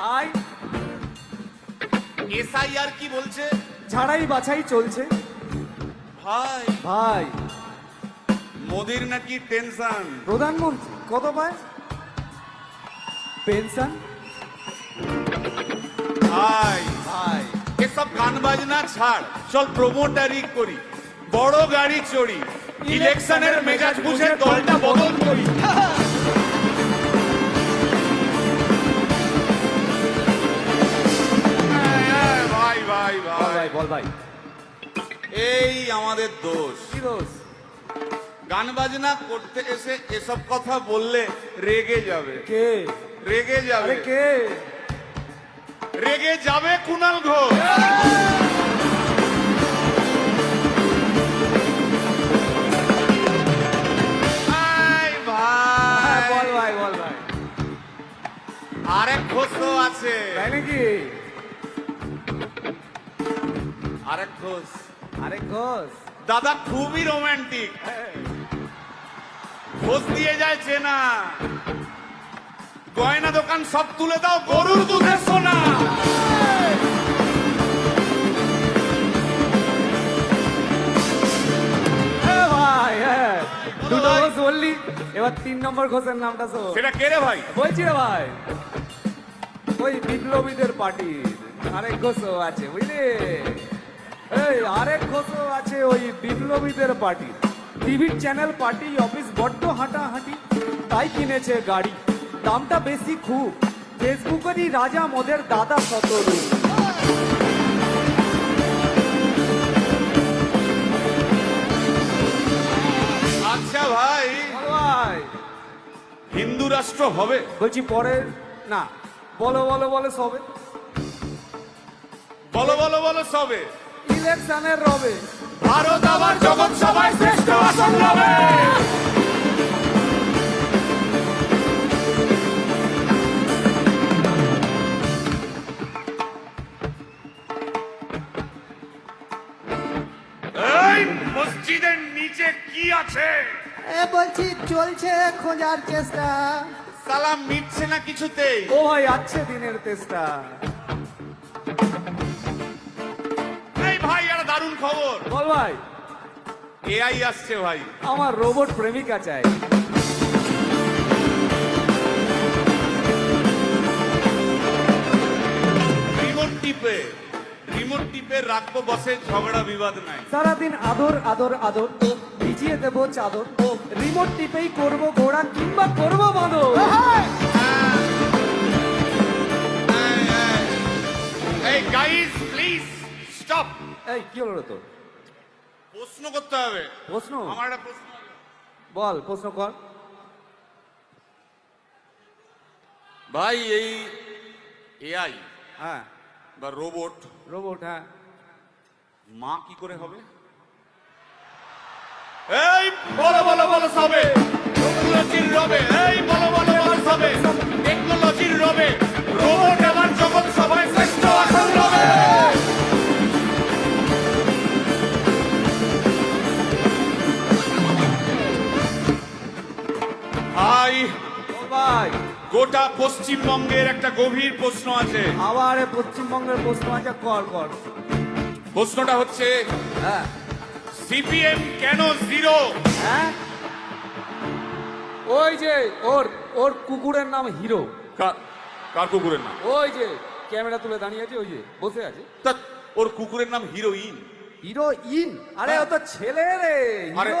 ভাই এসআইআর কি বলছে? ঝাড়াই বাছাই চলছে। ভাই। ভাই। মোদির নাকি টেনশন প্রধানমন্ত্রী কত পায়? পেনশন? ভাই। ভাই। এসব গান বাজনা ছাড় চল প্রমোটারি করি। বড় গাড়ি চড়ি। ইলেকশনের মেজাজ বুঝে দলটা বদল করি। ভাই। এই আমাদের দোষ। কি দোষ? গান বাজনা করতে এসে এসব কথা বললে রেগে যাবে। কে? রেগে যাবে। কে? রেগে যাবে কুণাল ঘোষ। হ্যাঁ, আরেক ঘোষ আছে। তাই নাকি? আরেক ঘোষ আরে ঘোষ দাদা খুবই রোমান্টিক ঘোষ দিয়ে যায় চেনা। গয়না দোকান সব তুলে দাও গরুর দুধের সোনা। ভাই হ্যাঁ দুটো ঘোষ বললি এবার তিন নম্বর ঘোষের নামটা শোন। সেটা কে রে ভাই? বলছি রে ভাই ওই বিপ্লবীদের পার্টির আরেক ঘোষও আছে বুঝলি? এই আরেক ঘোষও আছে ওই বিপ্লবীদের পার্টির টিভির চ্যানেল পার্টি অফিস বড্ড হাঁটাহাঁটি তাই কিনেছে গাড়ি। দামটা বেশি খুব। ফেসবুকেরই রাজা মোদের দাদা শতরূপ আচ্ছা ভাই ভাই হিন্দু রাষ্ট্র হবে? বলছি পরে না বলো বলো বলো সবে। বলো বলো বলো সবে। ইলেকশনের রবে। ভারত আবার জগৎ সভায় শ্রেষ্ঠ আসন এই মসজিদের নিচে কি আছে? এ বলছি চলছে খোঁজার চেষ্টা। সালাম মিটছে না কিছুতেই? ও ভাই আছে দিনের আর দারুণ খবর। বল ভাই। এআই আসছে ভাই। আমার রোবট প্রেমিকা চাই। রিমোট টিপে রিমোট টিপে রাখব বসে ঝগড়া বিবাদ নাই। সারাদিন আদর আদর আদর ভিজিয়ে দেবো চাদর। রিমোট টিপেই করব ঘোড়া কিংবা করব বাঁদর। এই কি হলো তোর? প্রশ্ন করতে হবে। প্রশ্ন? আমার একটা প্রশ্ন। বল প্রশ্ন কর। ভাই এই এআই হ্যাঁ। বা রোবট রোবট হ্যাঁ। মা কি করে হবে? এই বলো বলো বলো সবে। টেকনোলজির রবে। এই বলো বলো বলো সবে। টেকনোলজির রবে। ভাই ভাই। গোটা পশ্চিমবঙ্গের একটা গভীর প্রশ্ন আছে। আবার এ পশ্চিমবঙ্গের প্রশ্ন আছে কর কর। প্রশ্নটা হচ্ছে হ্যাঁ। সিপিএম কেন জিরো? হ্যাঁ? ওই যে ওর ওর কুকুরের নাম হিরো। কার কুকুরের নাম? ওই যে ক্যামেরা তুলে দাঁড়িয়ে আছে ওই যে বসে আছে। তা ওর কুকুরের নাম হিরোইন। হিরো ইন আরে ও তো ছেলে রে হিরো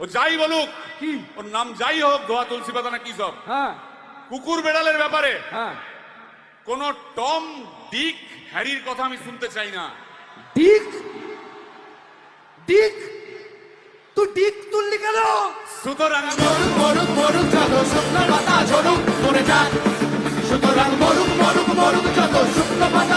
ও যাই বলুক কি? ওর নাম যাই হোক ধোয়া তুলসী পাতা কি সব। হ্যাঁ। কুকুর বেড়ালের ব্যাপারে হ্যাঁ। কোন টম ডিক হ্যারির কথা আমি শুনতে চাই না। ডিক? ডিক? তুই ডিক তুললি কেন? সুতরাং মরুক মরুক মরুক যত স্বপ্ন পাতা ঝরুক মরে সুতরাং মরুক মরুক মরুক যত স্বপ্ন পাতা